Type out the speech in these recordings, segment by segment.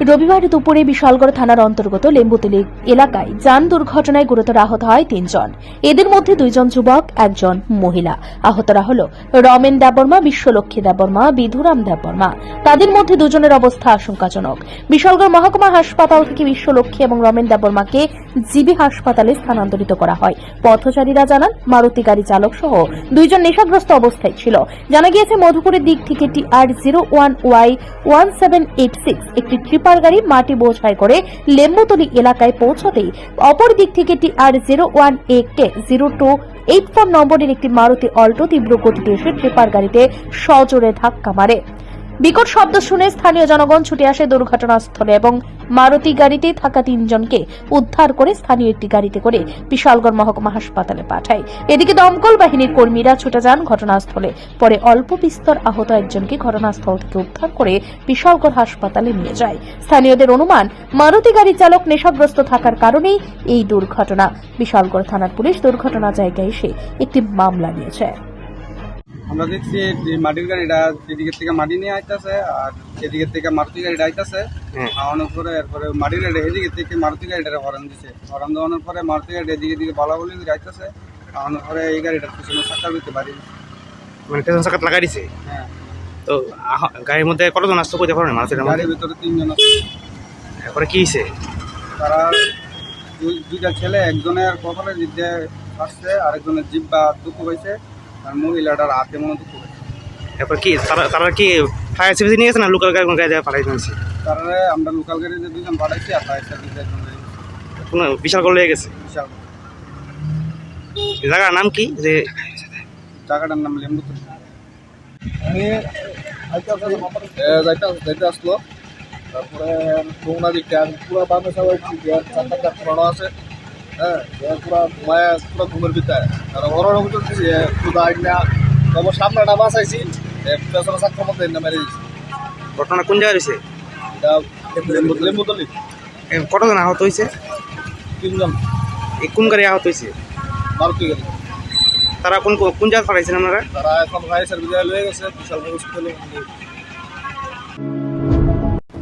রবিবার দুপুরে বিশালগড় থানার অন্তর্গত লেম্বুতলি এলাকায় যান দুর্ঘটনায় গুরুতর আহত হয় তিনজন। এদের মধ্যে দুইজন যুবক, একজন মহিলা। আহতরা হল রমেন দেববর্মা, বিশ্বলক্ষ্মী দেববর্মা, বিধুরাম দেববর্মা। তাদের মধ্যে দুজনের অবস্থা আশঙ্কাজনক। বিশালগড় মহকুমা হাসপাতাল থেকে বিশ্বলক্ষ্মী এবং রমেন দেববর্মাকে জিবি হাসপাতালে স্থানান্তরিত করা হয়। পথচারীরা জানান, মারুতি গাড়ি চালক সহ দুইজন নেশাগ্রস্ত অবস্থায় ছিল। জানা গিয়েছে, মধুপুরের দিক থেকে T R zero one Y one seven eight six একটি ট্রিপার গাড়ি মাটি বোঝাই করে লেম্বুতলি এলাকায় পৌঁছতেই অপর দিক থেকে T R zero one K zero two eight four নম্বরের একটি মারুতি অল্টো তীব্র গতিতে এসে ট্রিপার গাড়িতে সজোরে ধাক্কা মারে। বিকট শব্দ শুনে স্থানীয় জনগণ ছুটে আসে দুর্ঘটনাস্থলে এবং মারুতি গাড়িতে থাকা তিনজনকে উদ্ধার করে স্থানীয় একটি গাড়িতে করে বিশালগড় মহকুমা হাসপাতালে পাঠায়। এদিকে দমকল বাহিনীর কর্মীরা ছুটে যান ঘটনাস্থলে। পরে অল্প বিস্তর আহত একজনকে ঘটনাস্থল থেকে উদ্ধার করে বিশালগড় হাসপাতালে নিয়ে যায়। স্থানীয়দের অনুমান, মারুতি গাড়ি চালক নেশাগ্রস্ত থাকার কারণেই এই দুর্ঘটনা। বিশালগড় থানার পুলিশ দুর্ঘটনা জায়গায় এসে একটি মামলা নিয়েছে। আমরা দেখছি যে মাটির গাড়িটা এদিকের থেকে মাটি নিয়ে আইতেছে আর এদিকের থেকে মারুতি গাড়িটা আইতেছে আওয়ানোর পরে এরপরে মাটির গাড়ি এদিকে থেকে মারুতি গাড়িটা হরণ দিছে। হরণ দেওয়ানোর পরে মারুতি গাড়ি এদিকে দিকে বলা বলি করে আইতেছে আওয়ানোর পরে এই গাড়িটার পিছনে চাকা দিতে পারি। মানে পেছন চাকাত লাগাই দিছে? হ্যাঁ। তো গাড়ির মধ্যে কতজন আসতে কইতে পারেন মধ্যে? গাড়ির ভিতরে তিনজন আছে। এরপরে কি হয়েছে তারা দুই- দুইটা ছেলে একজনের কপালের দিকে আসছে আরেকজনের জিব্বা দুঃখ হয়েছে আর মহিলাটার হাতে মনে হয়েছে এরপর কি তারা তারা কি ফায়ার সার্ভিস নিয়ে গেছে না লোকাল গাড়ি গাড়ি পাঠাই দিয়েছে? তারা আমরা লোকাল গাড়িতে দুজন পাঠাইছি আর ফায়ার সার্ভিস একজন কোনো বিশাল করে লেগে গেছে? বিশাল। জায়গার নাম কি? যে জায়গাটার নাম লেম্বু আমি যাইতে যাইতে আসলো। তারপরে যমুনা দিকটা পুরো বামে সবাই চারটা চার পুরানো আছে। হ্যাঁ পুরো মায়া পুরো ঘুমের ভিতরে। আর ওরা দিছি শুধু আইনা তবে সামনেটা বাঁচাইছি পেছনে চাকর মধ্যে এনে মেরে দিছি ঘটনা কোন জায়গায় হয়েছে? এটা লেম্বু লেম্বু তলি এ, কতজন আহত হয়েছে? তিনজন। কোন গাড়ি আহত হয়েছে? মারুতি গেল তারা কোন কোন জায়গায় পাঠাইছেন আপনারা? তারা এখন ফায়ার সার্ভিস লয়ে গেছে বিশাল হসপিটালে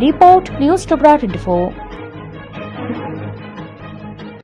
রিপোর্ট নিউজ টোবরা টোয়েন্টি